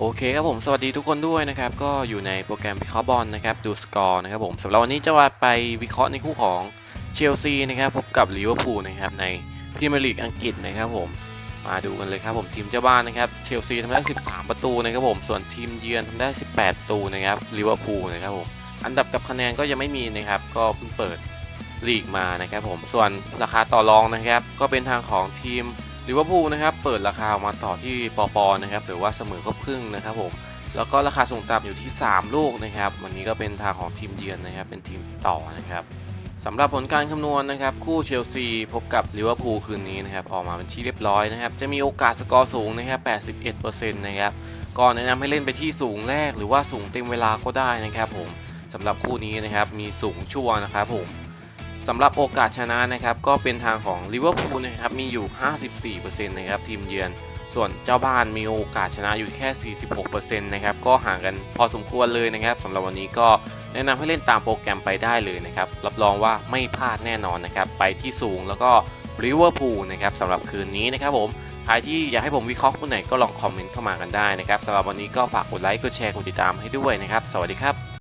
โอเคครับผมสวัสดีทุกคนด้วยนะครับ ก็อยู่ในโปรแกรมวิเคราะห์บอลนะครับดูสกอร์นะครับผมสำหรับวันนี้จะว่าไปวิเคราะห์ในคู่ของเชลซีนะครับพบกับลิเวอร์พูลนะครับในพรีเมียร์ลีกอังกฤษนะครับผมมาดูกันเลยครับผมทีมเจ้าบ้านนะครับเชลซีทำได้ 13 ประตูนะครับผมส่วนทีมเยือนทำได้ 18 ประตูนะครับลิเวอร์พูลนะครับผมอันดับกับคะแนนก็ยังไม่มีนะครับก็เพิ่งเปิดลีกมานะครับผมส่วนราคาต่อรองนะครับ ก็เป็นทางของทีม ลิเวอร์พูลนะครับเปิดราคาออกมาต่อที่ปอปอนะครับหรือว่าเสมอครบครึ่งนะครับผมแล้วก็ราคาส่งต่ำอยู่ที่ 3 ลูกนะครับ วันนี้ก็เป็นทางของทีมเยือนนะครับ เป็นทีมต่อนะครับสำหรับผลการคำนวณนะครับ คู่เชลซีพบกับลิเวอร์พูลคืนนี้นะครับ ออกมาเป็นที่เรียบร้อยนะครับ จะมีโอกาสสกอร์สูงนะครับ 81%นะครับก็แนะนำให้เล่นไปที่สูงแรกหรือว่าสูงเต็มเวลาก็ได้นะครับผมสำหรับคู่นี้นะครับมีสูงชัวร์นะครับผม สำหรับโอกาสชนะนะครับก็เป็นทางของลิเวอร์พูลนะครับมีอยู่ 54%นะครับทีมเยือน ส่วนเจ้าบ้านมีโอกาสชนะอยู่แค่ 46%นะครับก็ห่างกันพอสมควรเลยนะครับสำหรับวันนี้ก็แนะนำให้เล่นตามโปรแกรมไปได้เลยนะครับรับรองว่าไม่พลาดแน่นอนนะครับไปที่สูงแล้วก็ลิเวอร์พูลนะครับสำหรับคืนนี้นะครับผมใครที่อยากให้ผมวิเคราะห์คู่ไหนก็ลองคอมเมนต์เข้ามากันได้นะครับสำหรับวันนี้ก็ฝากกดไลค์กดแชร์กดติดตามให้ด้วยนะครับ สวัสดีครับ